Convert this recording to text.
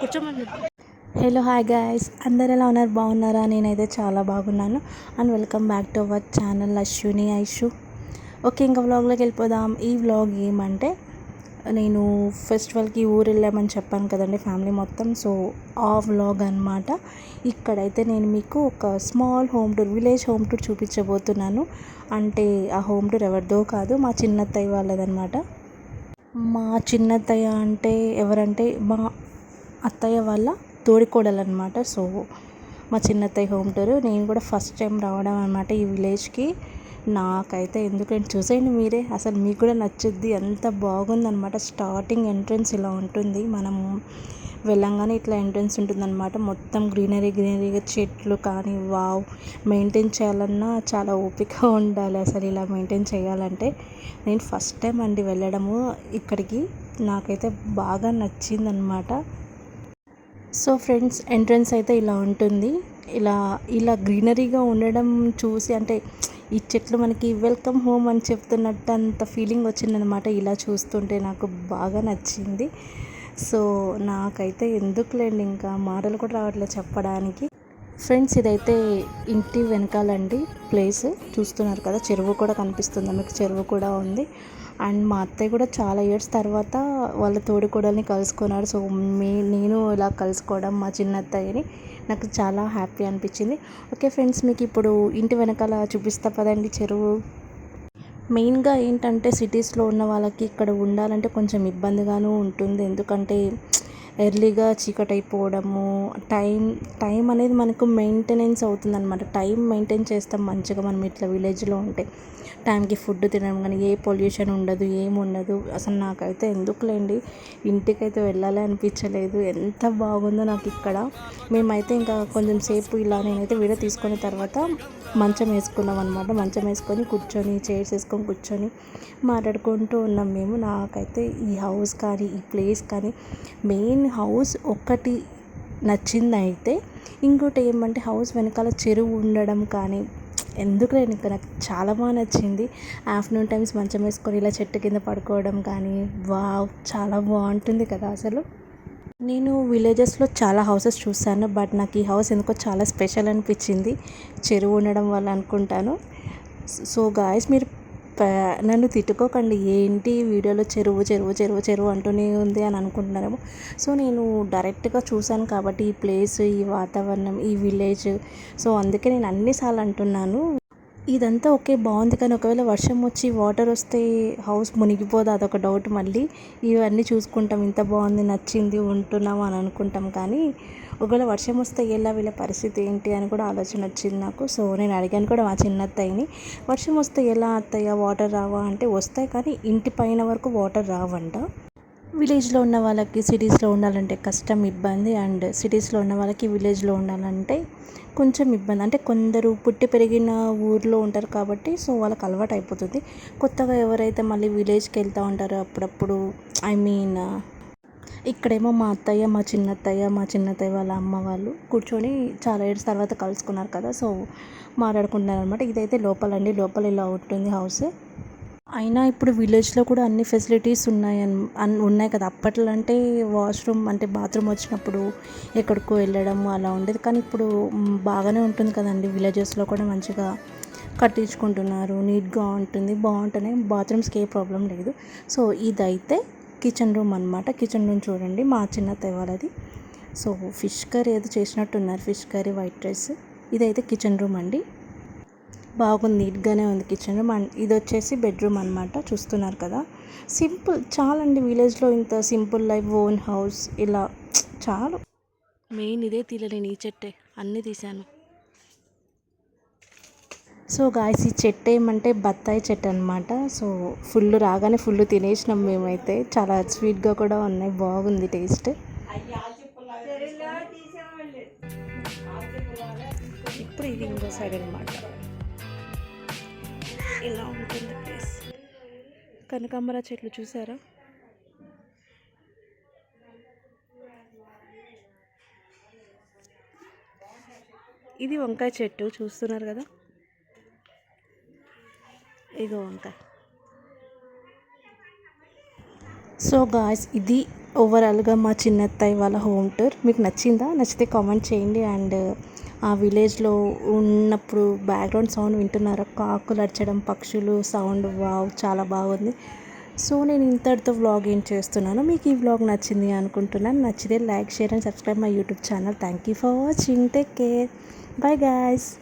కూర్చోమని hello hi guys అందరు ఎలా ఉన్నారు? బాగున్నారా? నేనైతే చాలా బాగున్నాను. And welcome back to our channel Ashwini Aishu okay ఇంకా వ్లాగ్లోకి వెళ్ళిపోదాం. ఈ వ్లాగ్ ఏమంటే నేను ఫెస్టివల్కి ఊరు వెళ్ళామని చెప్పాను కదండి ఫ్యామిలీ మొత్తం. సో ఆ వ్లాగ్ అనమాట ఇక్కడైతే నేను మీకు ఒక small home tour village home tour చూపించబోతున్నాను. అంటే ఆ హోమ్ టూర్ ఎవరిదో కాదు మా చిన్నత్తయ్య వాళ్ళదనమాట మా చిన్నత్తయ్య అంటే ఎవరంటే మా అత్తయ్య వాళ్ళ తోడికోడలు అనమాట సో మా చిన్నత్తయ్య హోమ్ టూర్. నేను కూడా ఫస్ట్ టైం రావడం అనమాట ఈ విలేజ్కి. నాకైతే ఎందుకంటే చూసేయండి మీరే అసలు మీకు కూడా నచ్చుద్ది. ఎంత బాగుందనమాట స్టార్టింగ్ ఎంట్రన్స్ ఇలా ఉంటుంది. మనం వెళ్ళంగానే ఇట్లా ఎంట్రన్స్ ఉంటుందన్నమాట. మొత్తం గ్రీనరీ గ్రీనరీగా చెట్లు కానీ వావ్! మెయింటైన్ చేయాలన్నా చాలా ఓపిక ఉండాలి అసలు ఇలా మెయింటైన్ చేయాలంటే. నేను ఫస్ట్ టైం అండి వెళ్ళడము ఇక్కడికి. నాకైతే బాగా నచ్చిందనమాట సో ఫ్రెండ్స్ ఎంట్రన్స్ అయితే ఇలా ఉంటుంది. ఇలా ఇలా గ్రీనరీగా ఉండడం చూసి అంటే ఈ చెట్లు మనకి వెల్కమ్ హోమ్ అని చెప్తున్నట్టు అంత ఫీలింగ్ వచ్చిందనమాట ఇలా చూస్తుంటే నాకు బాగా నచ్చింది. సో నాకైతే ఎందుకులేండి ఇంకా మాటలు కూడా రావట్లేదు చెప్పడానికి. ఫ్రెండ్స్ ఇదైతే ఇంటి వెనకాలండి ప్లేస్. చూస్తున్నారు కదా చెరువు కూడా కనిపిస్తుంది. మీకు చెరువు కూడా ఉంది. అండ్ మా అత్తయ్య కూడా చాలా ఇయర్స్ తర్వాత వాళ్ళ తోడికోడల్ని కలుసుకున్నారు. సో మీ నేను ఇలా కలుసుకోవడం మా చిన్న అత్తయ్యని నాకు చాలా హ్యాపీ అనిపించింది. ఓకే ఫ్రెండ్స్ మీకు ఇప్పుడు ఇంటి వెనకాల చూపిస్తా పదండి చెరువు. మెయిన్గా ఏంటంటే సిటీస్లో ఉన్న వాళ్ళకి ఇక్కడ ఉండాలంటే కొంచెం ఇబ్బందిగాను ఉంటుంది. ఎందుకంటే ఎర్లీగా చీకటి అయిపోవడము టైం టైం అనేది మనకు మెయింటెనెన్స్ అవుతుంది అనమాట టైం మెయింటైన్ చేస్తాం మంచిగా మనం ఇట్లా విలేజ్లో ఉంటే. టైంకి ఫుడ్ తినడం కానీ ఏ పొల్యూషన్ ఉండదు ఏమి ఉండదు. అసలు నాకైతే ఎందుకులేండి? ఇంటికైతే వెళ్ళాలి అనిపించలేదు. ఎంత బాగుందో నాకు ఇక్కడ. మేమైతే ఇంకా కొంచెం సేపు ఇలా నేనైతే వీడియో తీసుకున్న తర్వాత మంచం వేసుకున్నాం అనమాట మంచం వేసుకొని కూర్చొని చైర్స్ వేసుకొని కూర్చొని మాట్లాడుకుంటూ ఉన్నాం మేము. నాకైతే ఈ హౌస్ కానీ ఈ ప్లేస్ కానీ మెయిన్ హౌస్ ఒక్కటి నచ్చింది అయితే ఇంకోటి ఏమంటే హౌస్ వెనకాల చెరువు ఉండడం కానీ ఎందుకు నేను ఇంకా నాకు చాలా బాగా నచ్చింది. ఆఫ్టర్నూన్ టైమ్స్ మంచం వేసుకొని ఇలా చెట్టు కింద పడుకోవడం కానీ వావ్ చాలా బాగుంటుంది కదా అసలు. నేను విలేజెస్లో చాలా హౌసెస్ చూసాను బట్ నాకు ఈ హౌస్ ఎందుకో చాలా స్పెషల్ అనిపించింది. చెరువు ఉండడం వల్ల అనుకుంటాను. సో గాయస్ మీరు నన్ను తిట్టుకోకండి ఏంటి వీడియోలో చెరువు చెరువు చెరువు చెరువు అంటూనే ఉంది అని అనుకుంటున్నారేమో. సో నేను డైరెక్ట్గా చూశాను కాబట్టి ఈ ప్లేస్ ఈ వాతావరణం ఈ విలేజ్. సో అందుకే నేను అన్నిసార్లు అంటున్నాను. ఇదంతా ఓకే బాగుంది. కానీ ఒకవేళ వర్షం వచ్చి వాటర్ వస్తే హౌస్ మునిగిపోదు అదొక డౌట్ మళ్ళీ. ఇవన్నీ చూసుకుంటాం ఇంత బాగుంది నచ్చింది ఉంటున్నాం అని అనుకుంటాం. కానీ ఒకవేళ వర్షం వస్తే ఎలా వీళ్ళ పరిస్థితి ఏంటి అని కూడా ఆలోచన వచ్చింది నాకు. సో నేను అడిగాను కూడా మా చిన్న అత్తయ్యని వర్షం వస్తే ఎలా అత్తయ్య? వాటర్ రావా? అంటే వస్తాయి కానీ ఇంటి పైన వరకు వాటర్ రావంట. విలేజ్లో ఉన్న వాళ్ళకి సిటీస్లో ఉండాలంటే కష్టం ఇబ్బంది అండ్ సిటీస్లో ఉన్న వాళ్ళకి విలేజ్లో ఉండాలంటే కొంచెం ఇబ్బంది. అంటే కొందరు పుట్టి పెరిగిన ఊర్లో ఉంటారు కాబట్టి సో వాళ్ళకి అలవాటు అయిపోతుంది. కొత్తగా ఎవరైతే మళ్ళీ విలేజ్కి వెళ్తూ ఉంటారో అప్పుడప్పుడు ఐ మీన్ ఇక్కడేమో మా అత్తయ్య మా చిన్నత్తయ్య మా చిన్నత్తయ్య వాళ్ళ అమ్మ వాళ్ళు కూర్చొని చాలా ఇయర్స్ తర్వాత కలుసుకున్నారు కదా సో మాట్లాడుకుంటున్నారు అనమాట ఇదైతే లోపలండి. లోపల ఇలా ఉంటుంది హౌస్. అయినా ఇప్పుడు విలేజ్లో కూడా అన్ని ఫెసిలిటీస్ ఉన్నాయి అన్- అన్ ఉన్నాయి కదా. అప్పట్లో అంటే వాష్రూమ్ అంటే బాత్రూమ్ వచ్చినప్పుడు ఎక్కడికో వెళ్ళడం అలా ఉండేది. కానీ ఇప్పుడు బాగానే ఉంటుంది కదండి. విలేజెస్లో కూడా మంచిగా కట్టించుకుంటున్నారు. నీట్గా ఉంటుంది బాగుంటున్నాయి బాత్రూమ్స్కి ఏ ప్రాబ్లం లేదు. సో ఇదైతే కిచెన్ రూమ్ అనమాట కిచెన్ రూమ్ చూడండి మా చిన్న వాళ్ళది సో ఫిష్ కర్రీ ఏదో చేసినట్టున్నారు ఫిష్ కర్రీ వైట్ రైస్. ఇదైతే కిచెన్ రూమ్ అండి. బాగుంది నీట్గానే ఉంది కిచెన్ రూమ్ అండ్ ఇది వచ్చేసి బెడ్రూమ్ అనమాట చూస్తున్నారు కదా. సింపుల్ చాలండి విలేజ్లో ఇంత సింపుల్ లైఫ్ ఓన్ హౌస్ ఇలా. చాలు. మెయిన్ ఇదే తీయలేను ఈ చెట్టే అన్నీ తీశాను. సో గాయస్ ఈ చెట్టు ఏమంటే బత్తాయి చెట్టు అనమాట సో ఫుల్ రాగానే ఫుల్ తినేసినాం మేమైతే. చాలా స్వీట్గా కూడా ఉన్నాయి బాగుంది టేస్ట్ ఇప్పుడు ఇది ఇంకో సైడ్ అనమాట ఇలా ఉంటుంది ప్లేస్ కనకాంబర చెట్లు చూసారా? ఇది వంకాయ చెట్టు చూస్తున్నారు కదా? ఇగో వంకాయ. సో గాయస్ ఇది ఓవరాల్గా మా చిన్నత్తయ్య వాళ్ళ హోమ్ టూర్ మీకు నచ్చిందా? నచ్చితే కామెంట్ చేయండి అండ్ ఆ విలేజ్లో ఉన్నప్పుడు బ్యాక్గ్రౌండ్ సౌండ్ వింటున్నారా? కాకులు అరచడం పక్షులు సౌండ్ వావ్ చాలా బాగుంది. సో నేను ఇంతటితో వ్లాగ్ ఏం చేస్తున్నాను? మీకు ఈ వ్లాగ్ నచ్చింది అనుకుంటున్నాను. నచ్చితే like share and subscribe my YouTube channel. Thank you for watching. Take care. Bye guys.